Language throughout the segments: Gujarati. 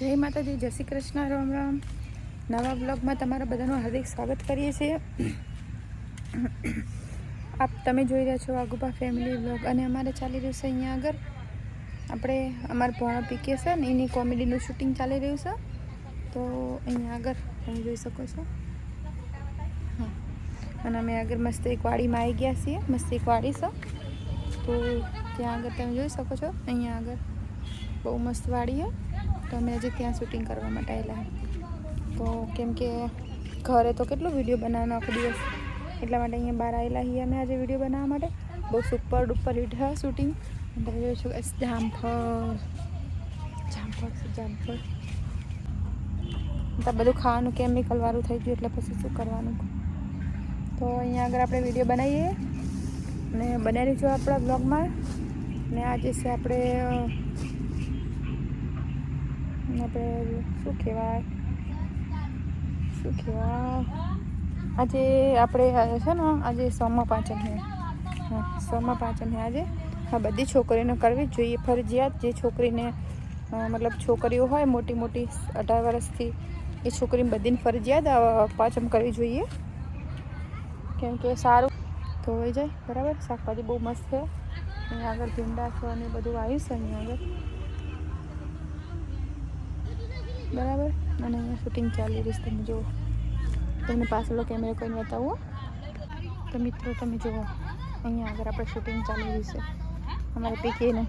જય માતાજી, જય શ્રી કૃષ્ણ, રામ રામ. નવા બ્લોગમાં તમારા બધાનું હાર્દિક સ્વાગત કરીએ છીએ. આપ તમે જોઈ રહ્યા છો આગુપા ફેમિલી બ્લોગ અને અમારે ચાલી રહ્યું છે અહીંયા આગળ. આપણે અમારા ભોણા પીકે છે ને, એની કોમેડીનું શૂટિંગ ચાલી રહ્યું છે. તો અહીંયા આગળ તમે જોઈ શકો છો. હા. અને અમે આગળ મસ્ત એક વાડીમાં આવી ગયા છીએ, મસ્ત એક વાડી છે. તો ત્યાં આગળ તમે જોઈ શકો છો, અહીંયા આગળ. બહુ મસ્ત વાડી તો અમે આજે ત્યાં શૂટિંગ કરવા માટે આવેલા તો કેમ કે ઘરે તો કેટલો વીડિયો બનાવવાનો આખો દિવસ. એટલા માટે અહીંયા બહાર આવેલા છીએ અમે આજે વીડિયો બનાવવા માટે. બહુ સુપર ડુપર હિટ હા શૂટિંગ તમે જોઈ શકો જામફળ. જામફળ જામફળ. તો બધું ખાવાનું કેમિકલ વાળું થઈ ગયું, એટલે પછી શું કરવાનું? તો અહીંયા આગળ આપણે વીડિયો બનાવીએ. અને બનાવી રહીશું આપણા બ્લોગમાં ને આજે છે આપણે આપણે શું કહેવાય? શું કહેવાય? આજે આપણે છે ને, આજે સોમા પાંચમ છે. હા સોમા પાંચમ છે આજે. હા બધી છોકરીઓને કરવી જોઈએ. ફરજિયાત જે છોકરીને મતલબ છોકરીઓ હોય મોટી મોટી, અઢાર વર્ષથી, એ છોકરીને બધીને ફરજિયાત પાચમ પાંચમ કરવી જોઈએ. કેમ કે સારું ધોવાઈ જાય. બરાબર? શાકભાજી બહુ મસ્ત છે. અહીંયા આગળ ભીંડા છે અને બધું આવ્યું છે અહીંયા આગળ. બરાબર? અને અહીંયા શૂટિંગ ચાલી રહી છે. તમે જુઓ. તમને પાછળનો કેમેરો કોઈને બતાવો તો મિત્રો, તમે જુઓ. અહીંયા આગળ આપણે શૂટિંગ ચાલી રહી છે. અમારે પીકીને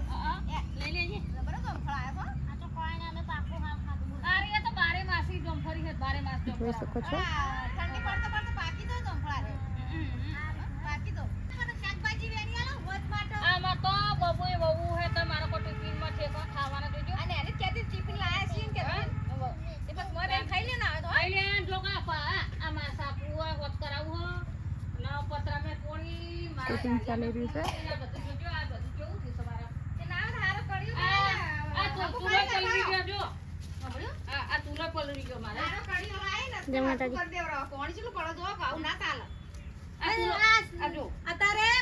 જોઈ શકો છો આમાં તો બબુએ બબુ હે તો મારો કોઈ ટિફિનમાં ઠેકો ખાવાના દેજો ખાઈ લે જો કા પા આ માર સાપુ હોય હોત કરાવું હો ના પતરા મે કોણી શૂટિંગ ચાલી રહ્યું છે આ બધું જોજો આ બધું કેવું થયું તમારા આ આ તો તુલો પલરી ગયો જો આ આ તુલો પલરી ગયો મારે આ તુલો આ રહ્યું છે.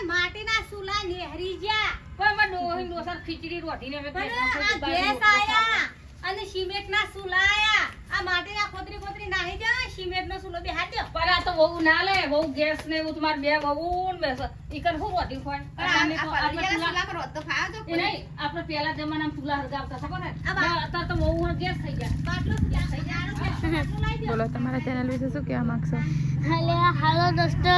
માટીના સુલા નેહરી ગયા ખીચડી ગેસ આયા અને સિમેન્ટના સુલા આયા આ માટીના ખોતરી ખોતરી નાહી જાય સિમેન્ટ નો સુલો આ તો બહુ ના લે બહુ ગેસ ને એવું તમારે બે બહુ ને બેસ ઈકન શું રોટી ખોય આપણે તો આપણે ચૂલા એ નહીં આપણે પેલા જમાનામાં ચૂલા હરગાવતા ખબર હે આ બા- અત્યારે તો બહુ ગેસ થઈ ગયા બાટલો સુલા થઈ જાય બાટલો લાવી દો બોલો તમારા ચેનલ વિશે શું કહેવા માંગશો हेलो हेलो दोस्तों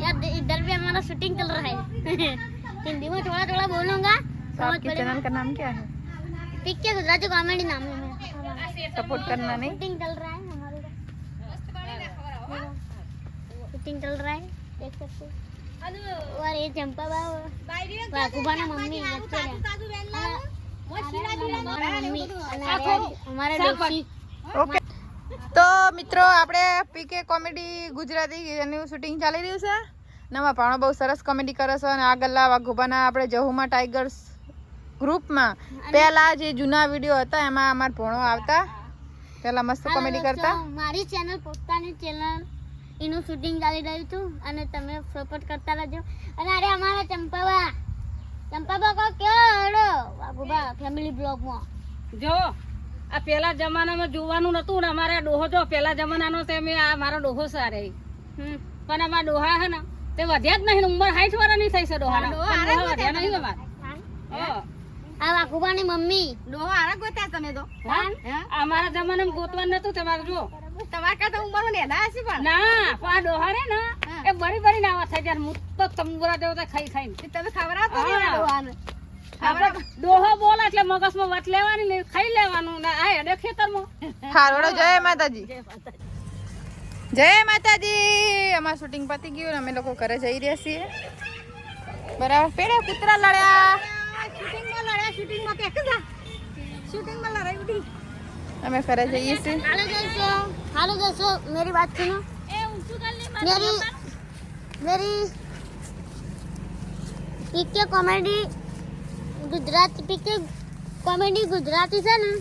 यार इधर भी हमारा शूटिंग चल रहा है हिंदी में थोड़ा थोड़ा बोलूंगा तो समझ आपके चैनल का नाम क्या है पिक के गुजराती कॉमेडी नाम है मेरा सपोर्ट करना नहीं शूटिंग चल रहा है शूटिंग चल रहा है देख सकते हो और ये चंपा बाबू वाकुबाना मम्मी बच्चे हैं તાજુ વેન લાવો મોય શીરા બીરા हमारा मम्मी हमारे हमारे डोसी ઓકે તો મિત્રો આપણે પીકે કોમેડી ગુજરાતી એનું શૂટિંગ ચાલી રહ્યું છે નવા ભાણો બહુ સરસ કોમેડી કરે છે અને આગળના વાઘોબાના આપણે જહુમાં ટાઈગર્સ ગ્રુપમાં પહેલા જે જૂના વિડીયો હતા એમાં અમારા ભણો આવતા પહેલા મસ્ત હાલો કોમેડી દોસ્તો, કરતા મારી ચેનલ પોતાની ચેનલ એનું શૂટિંગ ચાલી રહ્યું છું અને તમે સપોર્ટ કરતા રહેજો. અને અરે અમારા ચંપાબા ચંપાબા કો કયો હડો બાબુબા ફેમિલી બ્લોગમાં જો આ પેલા જમાનામાં જોવાનું નતું ને અમારા ડોહો જો પેલા જમાનાનો તે મેં આ મારો ડોહો સારે હમ. પણ અમારા ડોહા હે ને તે વધ્યા જ નહીં ને ઉંમર સાઠ વર્ષની થઈ છે ડોહા વધ્યા નહીં અમારા. આ વાઘુબાની મમ્મી. ડોહો આરા ગોત્યા તમે તો. અમારા જમાનામાં ગોતવાનું નતું તમારે જો. તમારા કરતા ઉંમર ને ના હશે પણ. ના પણ આ ને એ બરી બરી નાવા થઈ જાય હું તો તંબુરા જેવો તો ખાઈ ખાઈને. તમે ખવડાવતો ને ડોહાને. આપણે ડોહો બોલે એટલે મગજમાં વાત લેવાની ને ખાઈ લેવાનું ને આ હેડે ખેતરમાં. હારોડો જય માતાજી. જય માતાજી. અમારું શૂટિંગ પતી ગયું ને અમે લોકો ઘરે જઈ રહ્યા છીએ. બરાબર પેડે કૂતરા લડ્યા. શૂટિંગમાં લડ્યા શૂટિંગમાં કે જા શૂટિંગમાં લડાઈ ઉડી. અમે ફરે જઈએ છીએ. હાલો દોસ્તો હાલો દોસ્તો મેરી વાત સુનો. એ ઊંચું કર લે મેરી મેરી picture comedy Gujarati picture comedy Gujarati છે ને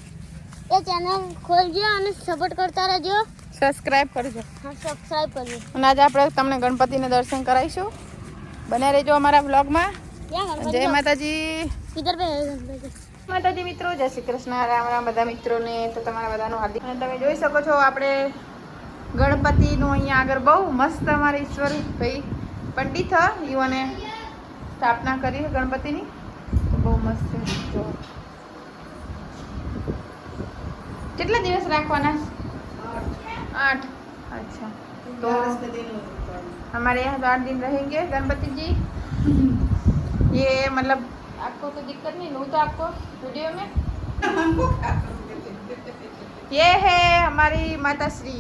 એ ચેનલ ખોલજો અને સપોર્ટ કરતા રહેજો. સબસ્ક્રાઇબ કરજો. હા સબસ્ક્રાઇબ કરજો. અને આજે આપણે તમને ગણપતિને દર્શન કરાવીશું. બને રહેજો અમારા વ્લોગમાં જય માતાજી. કિધર પે માતાજી મિત્રો જય શ્રી કૃષ્ણ રામ રામ બધા મિત્રોને તો તમારા બધાનું હાર્દિક અને તમે જોઈ શકો છો આપણે ગણપતિનું અહીંયા આગળ બહુ મસ્ત અમારા ઈશ્વર ભાઈ પંડિત હ યુવાને સ્થાપના કરી છે ગણપતિની તો બહુ મસ્ત છે જો કેટલા દિવસ રાખવાના आठ अच्छा तो हमारे यहाँ तो आठ दिन रहेंगे गणपति जी ये मतलब आपको कोई दिक्कत नहीं लूँ तो आपको वीडियो में ये है हमारी माता श्री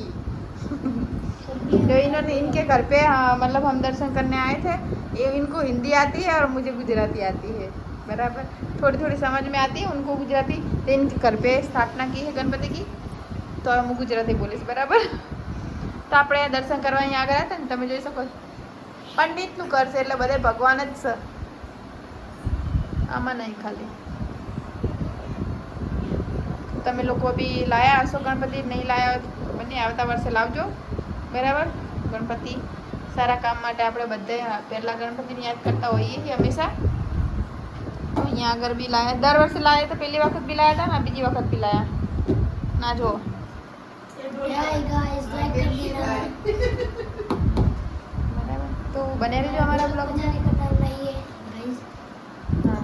जो इन्होंने इनके घर पे हाँ, मतलब हम दर्शन करने आए थे ये इनको हिंदी आती है और मुझे गुजराती आती है बराबर थोड़ी थोड़ी समझ में आती है उनको गुजराती तो इनके घर पे स्थापना की है गणपति की તો હું ગુજરાતી બોલીશ બરાબર તો આપણે દર્શન કરવા અહીંયા આગળ હતા ને તમે જોઈ શકો છો. પંડિતનું ઘર છે એટલે બધે ભગવાન જ છે આમાં નહીં ખાલી. તમે લોકો બી લાયા હશો ગણપતિ? નહીં લાયા હોય તો બંને આવતા વર્ષે લાવજો. બરાબર? ગણપતિ સારા કામ માટે આપણે બધે પહેલાં ગણપતિને યાદ કરતા હોઈએ છીએ હંમેશા. તો અહીંયા આગળ બી લાયા. દર વર્ષે લાયા તો પહેલી વખત બી લાયા હતા ને બીજી વખત બી લાયા. ના જો બરાબર? તો બને રહેજો અમારા બ્લોગમાં હા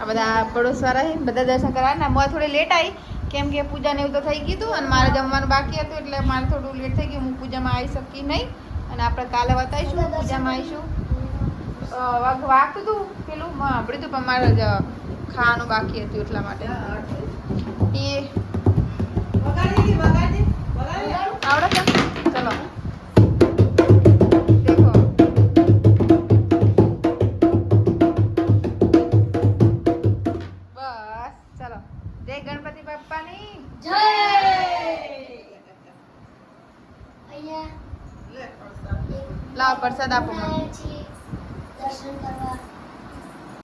આ બધા પડોશવાળા છે બધા દર્શન કરવા ને હું થોડી લેટ આવી કેમ કે પૂજા ને એવું તો થઈ ગયું અને મારે જમવાનું બાકી હતું એટલે મારે થોડું લેટ થઈ ગયું. હું પૂજામાં આવી શકી નહીં અને આપણે કાલે બતાવીશું પૂજામાં આવીશું. વાગતું હતું પેલું મેં સાંભળ્યું હતું પણ મારે ખાવાનું બાકી હતું એટલા માટે. બાપ્પાની લાવ પ્રસાદ આપો. દર્શન કરવા.